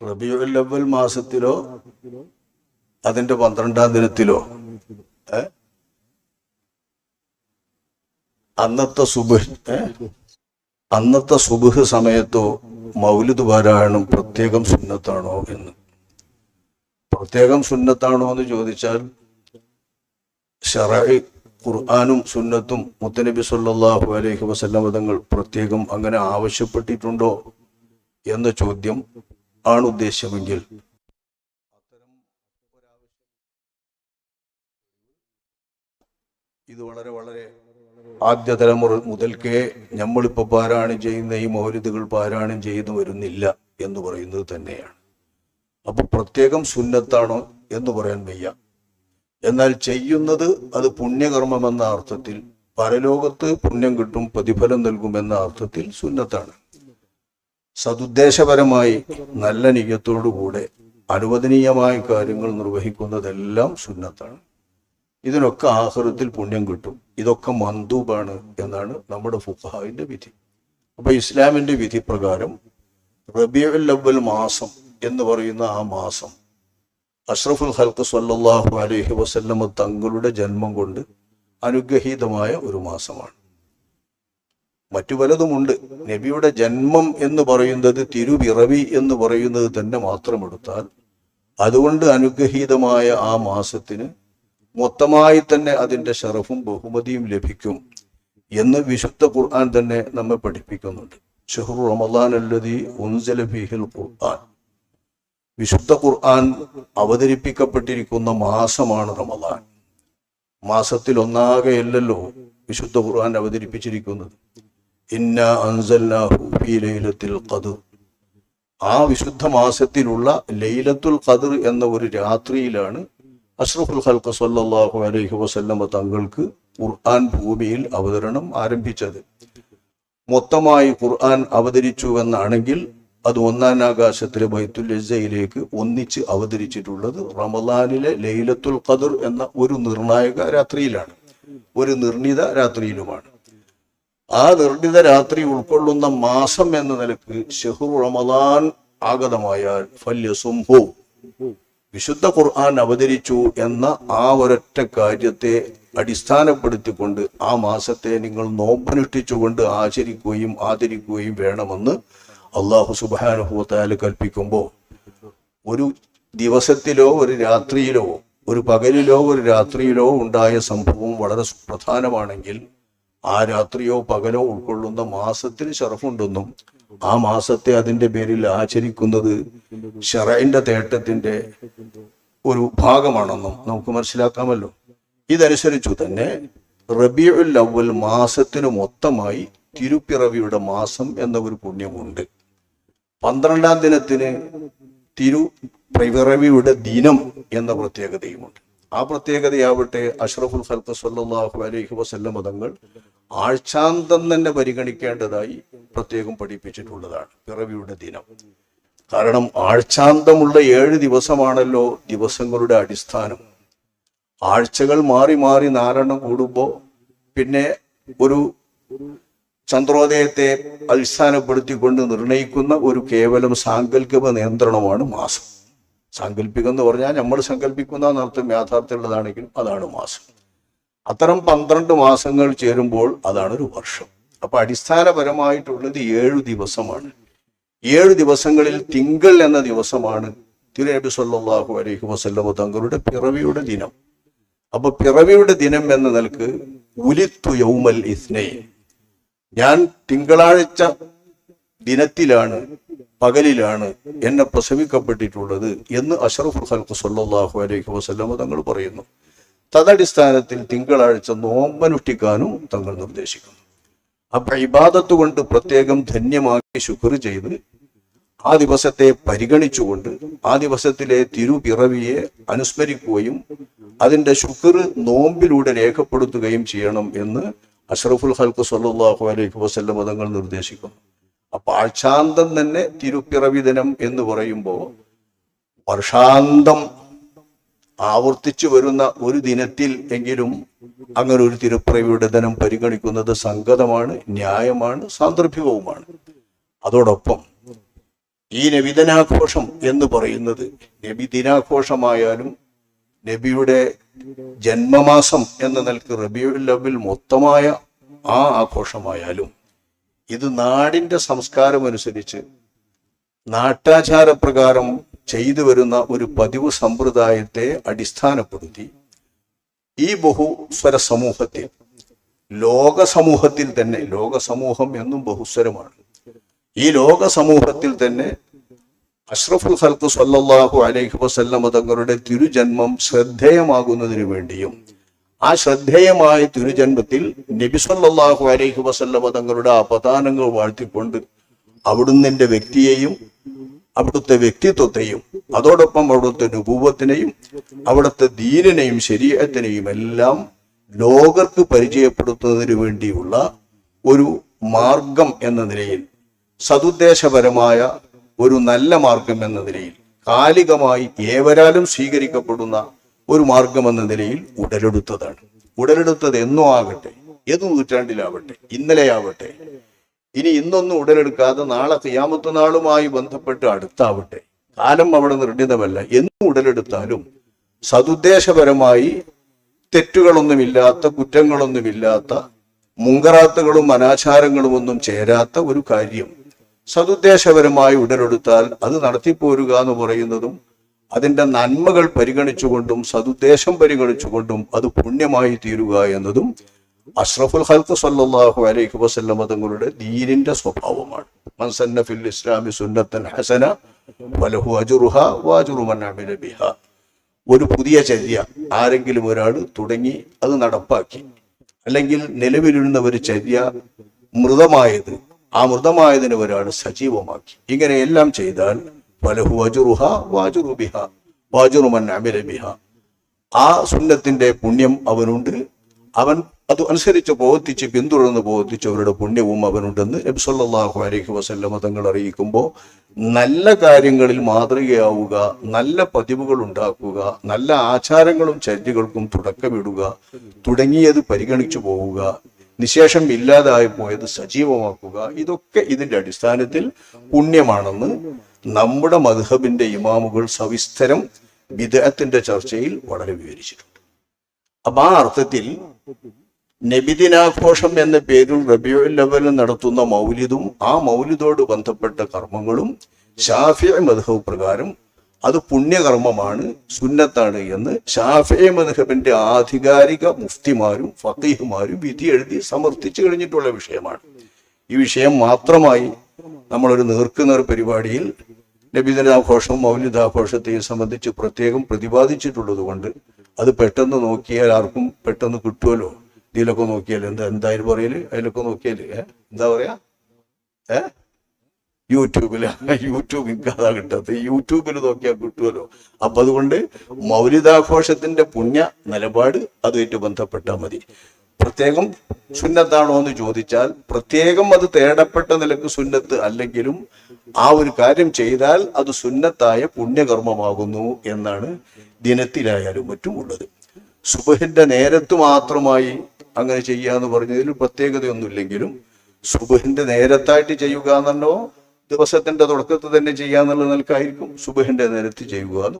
റബിയുൽ അവൽ മാസത്തിലോ അതിന്റെ പന്ത്രണ്ടാം ദിനത്തിലോ അന്നത്തെ സുബഹ് അന്നത്തെ സുബഹ് സമയത്തോ മൗലിദ് പാരായണം പ്രത്യേകം സുന്നത്താണോ എന്ന്? പ്രത്യേകം സുന്നത്താണോ എന്ന് ചോദിച്ചാൽ ഷറൈ ഖുർആാനും സുന്നത്തും മുത്തനബി സല്ലാഹു അലൈഹി വസല്ലം തങ്ങൾ പ്രത്യേകം അങ്ങനെ ആവശ്യപ്പെട്ടിട്ടുണ്ടോ എന്ന ചോദ്യം ആണ് ഉദ്ദേശമെങ്കിൽ. ഇത് വളരെ വളരെ ആദ്യ തലമുറ മുതൽക്കേ നമ്മളിപ്പോ പാരായണം ചെയ്യുന്ന ഈ മൗലിദുകൾ പാരായണം ചെയ്തു വരുന്നില്ല എന്ന് പറയുന്നത് തന്നെയാണ്. അപ്പൊ പ്രത്യേകം സുന്നത്താണോ എന്ന് പറയാൻ വയ്യ. എന്നാൽ ചെയ്യുന്നത് അത് പുണ്യകർമ്മമെന്ന അർത്ഥത്തിൽ പരലോകത്ത് പുണ്യം കിട്ടും പ്രതിഫലം നൽകുമെന്ന അർത്ഥത്തിൽ സുന്നത്താണ്. സതുദ്ദേശപരമായി നല്ല നിയത്തോടുകൂടെ അനുവദനീയമായ കാര്യങ്ങൾ നിർവഹിക്കുന്നതെല്ലാം സുന്നത്താണ്. ഇതിനൊക്കെ ആഹൃത്തിൽ പുണ്യം കിട്ടും. ഇതൊക്കെ മന്ദൂബാണ് എന്നാണ് നമ്മുടെ ഫുഖാവിന്റെ വിധി. അപ്പൊ ഇസ്ലാമിന്റെ വിധി പ്രകാരം റബിയുൽ അവൽ മാസം എന്ന് പറയുന്ന ആ മാസം അഷ്റഫുൽ ഹൽക്ക് സല്ലാഹു അലഹി വസല്ലമ തങ്ങളുടെ ജന്മം കൊണ്ട് അനുഗ്രഹീതമായ ഒരു മാസമാണ്. മറ്റു പലതുമുണ്ട്. നബിയുടെ ജന്മം എന്ന് പറയുന്നത് തിരുവിറവി എന്ന് പറയുന്നത് തന്നെ മാത്രം എടുത്താൽ അതുകൊണ്ട് അനുഗ്രഹീതമായ ആ മാസത്തിന് മൊത്തമായി തന്നെ അതിന്റെ ഷറഫും ബഹുമതിയും ലഭിക്കും എന്ന് വിശുദ്ധ ഖുർആൻ തന്നെ നമ്മെ പഠിപ്പിക്കുന്നുണ്ട്. ഷെഹ്റു റമദാൻ അല്ലതി ഉൻസല ഫീഹിൽ ഖുർആൻ. വിശുദ്ധ ഖുർആൻ അവതരിപ്പിക്കപ്പെട്ടിരിക്കുന്ന മാസമാണ് റമദാൻ. മാസത്തിൽ ഒന്നാകെയല്ലല്ലോ വിശുദ്ധ ഖുർആൻ അവതരിപ്പിച്ചിരിക്കുന്നത്. ഇന്ന അൻസല്ലാഹു ഫി ലൈലത്തിൽ ഖദർ. ആ വിശുദ്ധ മാസത്തിലുള്ള ലൈലത്തുൽ ഖദർ എന്ന ഒരു രാത്രിയിലാണ് അഷ്റഫുൽ ഖൽഖ സല്ലല്ലാഹു അലൈഹി വസല്ലമ തങ്ങൾക്ക് ഖുർആൻ ഭൂമിയിൽ അവതരണം ആരംഭിച്ചത്. മൊത്തമായി ഖുർആൻ അവതരിച്ചു എന്നാണെങ്കിൽ അത് ഒന്നാം ആകാശത്തിലെ ബൈത്തുൽ ഇസ്സയിലേക്ക് ഒന്നിച്ച് അവതരിച്ചിട്ടുള്ളത് റമദാനിലെ ലൈലത്തുൽ ഖദർ എന്ന ഒരു നിർണായക രാത്രിയിലാണ്. ഒരു നിർണിത രാത്രിയിലുമാണ്. ആ നിർണിത രാത്രി ഉൾക്കൊള്ളുന്ന മാസം എന്ന നിലയ്ക്ക് ഷെഹുർ റമദാൻ ആഗതമായാൽ ഫല്യസുംഭു വിശുദ്ധ ഖുർആൻ അവതരിച്ചു എന്ന ആ ഒരൊറ്റ കാര്യത്തെ അടിസ്ഥാനപ്പെടുത്തിക്കൊണ്ട് ആ മാസത്തെ നിങ്ങൾ നോമ്പനുഷ്ഠിച്ചുകൊണ്ട് ആചരിക്കുകയും ആദരിക്കുകയും വേണമെന്ന് അള്ളാഹു സുബാനുഭവത്താൽ കൽപ്പിക്കുമ്പോൾ ഒരു ദിവസത്തിലോ ഒരു രാത്രിയിലോ ഒരു പകലിലോ ഒരു രാത്രിയിലോ ഉണ്ടായ സംഭവം വളരെ പ്രധാനമാണെങ്കിൽ ആ രാത്രിയോ പകലോ ഉൾക്കൊള്ളുന്ന മാസത്തിന് ഷറഫുണ്ടെന്നും ആ മാസത്തെ അതിന്റെ പേരിൽ ആചരിക്കുന്നത് ഷറൈന്റെ തേട്ടത്തിന്റെ ഒരു ഭാഗമാണെന്നും നമുക്ക് മനസ്സിലാക്കാമല്ലോ. ഇതനുസരിച്ചു തന്നെ റബിയുൽ അവൽ മാസത്തിന് മൊത്തമായി തിരുപ്പിറവിയുടെ മാസം എന്ന ഒരു പുണ്യമുണ്ട്. പന്ത്രണ്ടാം ദിനത്തിന് തിരു പിറവിയുടെ ദിനം എന്ന പ്രത്യേകതയുമുണ്ട്. ആ പ്രത്യേകതയാവട്ടെ അഷ്റഫുൽ ഖൽക്ക് സല്ലാഹു അലൈഹി വസല്ല തങ്ങൾ ആഴ്ചാന്തം തന്നെ പരിഗണിക്കേണ്ടതായി പ്രത്യേകം പഠിപ്പിച്ചിട്ടുള്ളതാണ് പിറവിയുടെ ദിനം. കാരണം ആഴ്ചാന്തമുള്ള ഏഴ് ദിവസമാണല്ലോ ദിവസങ്ങളുടെ അടിസ്ഥാനം. ആഴ്ചകൾ മാറി മാറി നാലെണ്ണം കൂടുമ്പോൾ പിന്നെ ഒരു ചന്ദ്രോദയത്തെ അടിസ്ഥാനപ്പെടുത്തിക്കൊണ്ട് നിർണയിക്കുന്ന ഒരു കേവലം സാങ്കല്പിക നിയന്ത്രണമാണ് മാസം. സാങ്കല്പികം എന്ന് പറഞ്ഞാൽ നമ്മൾ സങ്കല്പിക്കുന്ന അർത്ഥം യാഥാർത്ഥ്യമുള്ളതാണെങ്കിലും അതാണ് മാസം. അത്തരം പന്ത്രണ്ട് മാസങ്ങൾ ചേരുമ്പോൾ അതാണ് ഒരു വർഷം. അപ്പൊ അടിസ്ഥാനപരമായിട്ടുള്ളത് ഏഴു ദിവസമാണ്. ഏഴു ദിവസങ്ങളിൽ തിങ്കൾ എന്ന ദിവസമാണ് തിരുനബി സല്ലാഹു അലൈഹി വസല്ലമ തങ്ങളുടെ പിറവിയുടെ ദിനം. അപ്പൊ പിറവിയുടെ ദിനം എന്ന നിലയ്ക്ക് ഉലിത്തു യൗമൽ ഇസ്നൈൻ. ഞാൻ തിങ്കളാഴ്ച ദിനത്തിലാണ് പകലിലാണ് എന്നെ പ്രസവിക്കപ്പെട്ടിട്ടുള്ളത് എന്ന് അഷറഫുൽ ഹൽക്ക് സല്ലാഹു അലൈഹി വസല്ലമ തങ്ങൾ പറയുന്നു. തദടിസ്ഥാനത്തിൽ തിങ്കളാഴ്ച നോമ്പനുഷ്ഠിക്കാനും തങ്ങൾ നിർദ്ദേശിക്കുന്നു. അപ്പൊ ഇബാദത്ത് കൊണ്ട് പ്രത്യേകം ധന്യമാക്കി ശുക്ർ ചെയ്ത് ആ ദിവസത്തെ പരിഗണിച്ചുകൊണ്ട് ആ ദിവസത്തിലെ തിരുപിറവിയെ അനുസ്മരിക്കുകയും അതിന്റെ ശുക്ർ നോമ്പിലൂടെ രേഖപ്പെടുത്തുകയും ചെയ്യണം എന്ന് അഷ്റഫുൽ ഹൽക്ക് സല്ലാഹു അലൈഹി വസല്ലം മതങ്ങൾ നിർദ്ദേശിക്കുന്നു. അപ്പൊ ആഴ്ചാന്തം തന്നെ തിരുപ്പിറവി ദിനം എന്ന് പറയുമ്പോൾ വർഷാന്തം ആവർത്തിച്ചു വരുന്ന ഒരു ദിനത്തിൽ എങ്കിലും അങ്ങനെ ഒരു തിരുപ്പിറവിയുടെ ദിനം പരിഗണിക്കുന്നത് സംഗതമാണ് ന്യായമാണ് സാന്ദർഭികവുമാണ്. അതോടൊപ്പം ഈ നബിദിനാഘോഷം എന്ന് പറയുന്നത് നബി ദിനാഘോഷമായാലും നബിയുടെ ജന്മമാസം എന്ന നിലയ്ക്ക് റബിയുല്ലവിൽ മൊത്തമായ ആ ആഘോഷമായാലും ഇത് നാടിന്റെ സംസ്കാരമനുസരിച്ച് നാട്ടാചാരപ്രകാരം ചെയ്തു വരുന്ന ഒരു പതിവ് സമ്പ്രദായത്തെ അടിസ്ഥാനപ്പെടുത്തി ഈ ബഹുസ്വര സമൂഹത്തിൽ ലോക സമൂഹത്തിൽ തന്നെ ലോക സമൂഹം എന്നും ബഹുസ്വരമാണ്. ഈ ലോക സമൂഹത്തിൽ തന്നെ അഷ്റഫുൽ ഖൽക്ക് സല്ലാഹു അലൈഹി വസല്ലമ തങ്ങളുടെ തിരുജന്മം ശ്രദ്ധേയമാകുന്നതിന് വേണ്ടിയും ആ ശ്രദ്ധേയമായ തിരുജന്മത്തിൽ നബി സല്ലാഹു അലൈഹി വസല്ലമ തങ്ങളുടെ അപദാനങ്ങൾ വാഴ്ത്തിക്കൊണ്ട് അവിടുന്ന് വ്യക്തിയെയും അവിടുത്തെ വ്യക്തിത്വത്തെയും അതോടൊപ്പം അവിടുത്തെ രൂപത്തിനെയും അവിടുത്തെ ദീനിനെയും ശരീരത്തിനെയും എല്ലാം ലോകർക്ക് പരിചയപ്പെടുത്തുന്നതിന് വേണ്ടിയുള്ള ഒരു മാർഗം എന്ന നിലയിൽ സതുദ്ദേശപരമായ ഒരു നല്ല മാർഗം എന്ന നിലയിൽ കാലികമായി ഏവരാലും സ്വീകരിക്കപ്പെടുന്ന ഒരു മാർഗം എന്ന നിലയിൽ ഉടലെടുത്തതാണ്. ഉടലെടുത്തത് എന്നോ ആകട്ടെ ഏത് നൂറ്റാണ്ടിലാവട്ടെ ഇന്നലെയാവട്ടെ ഇനി ഇന്നൊന്നും ഉടലെടുക്കാതെ നാളെ ക്യാമത്ത് നാളുമായി ബന്ധപ്പെട്ട് അടുത്താവട്ടെ. കാലം അവിടെ നിർണിതമല്ല. എന്നും ഉടലെടുത്താലും സതുദ്ദേശപരമായി തെറ്റുകളൊന്നുമില്ലാത്ത കുറ്റങ്ങളൊന്നുമില്ലാത്ത മുങ്കറാത്തുകളും അനാചാരങ്ങളും ഒന്നും ചേരാത്ത ഒരു കാര്യം. സതുദ്ദേശപരമായി ഉടലെടുത്താൽ അത് നടത്തിപ്പോരുക എന്ന് പറയുന്നതും അതിന്റെ നന്മകൾ പരിഗണിച്ചുകൊണ്ടും സതുദ്ദേശം പരിഗണിച്ചുകൊണ്ടും അത് പുണ്യമായി തീരുക എന്നതും അഷ്റഫുൽ ഹൽക്ക് സല്ലാഹു അലൈഹി വസല്ലമ തങ്ങളുടെ ദീനിന്റെ സ്വഭാവമാണ്. മൻസന്ന ഫിൽ ഇസ്ലാമി സുന്നത്തൻ ഹസന വലഹു അജുറുഹ വാജുറു ബിഹ. ഒരു പുതിയ ചര്യ ആരെങ്കിലും ഒരാൾ തുടങ്ങി അത് നടപ്പാക്കി. അല്ലെങ്കിൽ നിലവിലിരുന്ന ഒരു ചര്യ മൃതമായത് ആ മൃതമായതിനെ ഒരാൾ സജീവമാക്കി. ഇങ്ങനെയെല്ലാം ചെയ്താൽ വലഹു അജുറുഹ വാജുറു ബിഹ വാജുറു മൻ അമില ബിഹ. ആ സുന്നത്തിന്റെ പുണ്യം അവനുണ്ട്. അവൻ അത് അനുസരിച്ച് പ്രവർത്തിച്ച് പിന്തുടർന്ന് അവരുടെ പുണ്യവും അവനുണ്ടെന്ന് നബി സല്ലല്ലാഹു അലൈഹി വസല്ലമ തങ്ങൾ അറിയിക്കുമ്പോൾ നല്ല കാര്യങ്ങളിൽ മാതൃകയാവുക നല്ല പതിവുകൾ ഉണ്ടാക്കുക നല്ല ആചാരങ്ങളും ചര്യകൾക്കും തുടക്കമിടുക തുടങ്ങിയത് പരിഗണിച്ചു പോവുക നിശേഷം ഇല്ലാതായി പോയത് സജീവമാക്കുക ഇതൊക്കെ ഇതിന്റെ അടിസ്ഥാനത്തിൽ പുണ്യമാണെന്ന് നമ്മുടെ മധുഹബിന്റെ ഇമാമുകൾ സവിസ്തരം വിദേഹത്തിന്റെ ചർച്ചയിൽ വളരെ വിവരിച്ചിട്ടുണ്ട്. അപ്പൊ ആ അർത്ഥത്തിൽ നബിദിനാഘോഷം എന്ന പേരിൽ റബിയുൽ ലവലിൽ നടത്തുന്ന മൗലിദും ആ മൗലിദോട് ബന്ധപ്പെട്ട കർമ്മങ്ങളും ഷാഫിയ മധുഹബ് പ്രകാരം അത് പുണ്യകർമ്മമാണ് സുന്നത്താണ് എന്ന് ഷാഫിയ മധുഹബിന്റെ ആധികാരിക മുഫ്തിമാരും ഫക്കീഹുമാരും വിധി എഴുതി സമർത്ഥിച്ചു കഴിഞ്ഞിട്ടുള്ള വിഷയമാണ്. ഈ വിഷയം മാത്രമായി നമ്മളൊരു നേർക്കുനേർ പരിപാടിയിൽ നബിദിനാഘോഷവും മൗലിദാഘോഷത്തെയും സംബന്ധിച്ച് പ്രത്യേകം പ്രതിപാദിച്ചിട്ടുള്ളത് കൊണ്ട് അത് പെട്ടെന്ന് നോക്കിയാൽ ആർക്കും പെട്ടെന്ന് കിട്ടുമല്ലോ. ഇതിലൊക്കെ നോക്കിയാൽ എന്താ എന്തായാലും പറയൽ അതിലൊക്കെ നോക്കിയാൽ? എന്താ പറയാ? ഏ? യൂട്യൂബിൽ യൂട്യൂബ് എനിക്ക് കിട്ടാത്ത യൂട്യൂബിൽ നോക്കിയാൽ കിട്ടുമല്ലോ. അപ്പൊ അതുകൊണ്ട് മൗലിതാഘോഷത്തിന്റെ പുണ്യ നിലപാട് അതുമായിട്ട് ബന്ധപ്പെട്ടാൽ മതി. പ്രത്യേകം സുന്നത്താണോ എന്ന് ചോദിച്ചാൽ പ്രത്യേകം അത് തേടപ്പെട്ട നിലയ്ക്ക് സുന്നത്ത് അല്ലെങ്കിലും ആ ഒരു കാര്യം ചെയ്താൽ അത് സുന്നത്തായ പുണ്യകർമ്മമാകുന്നു എന്നാണ് ദിനത്തിലായാലും മറ്റും ഉള്ളത് സുബഹിന്റെ നേരത്ത് മാത്രമായി അങ്ങനെ ചെയ്യാന്ന് പറഞ്ഞതിൽ പ്രത്യേകതയൊന്നുമില്ലെങ്കിലും സുബഹിന്റെ നേരത്തായിട്ട് ചെയ്യുക എന്നല്ലോ ദിവസത്തിന്റെ തുടക്കത്തിൽ തന്നെ ചെയ്യാന്നുള്ള നിലക്കായിരിക്കും സുബഹിന്റെ നേരത്ത് ചെയ്യുക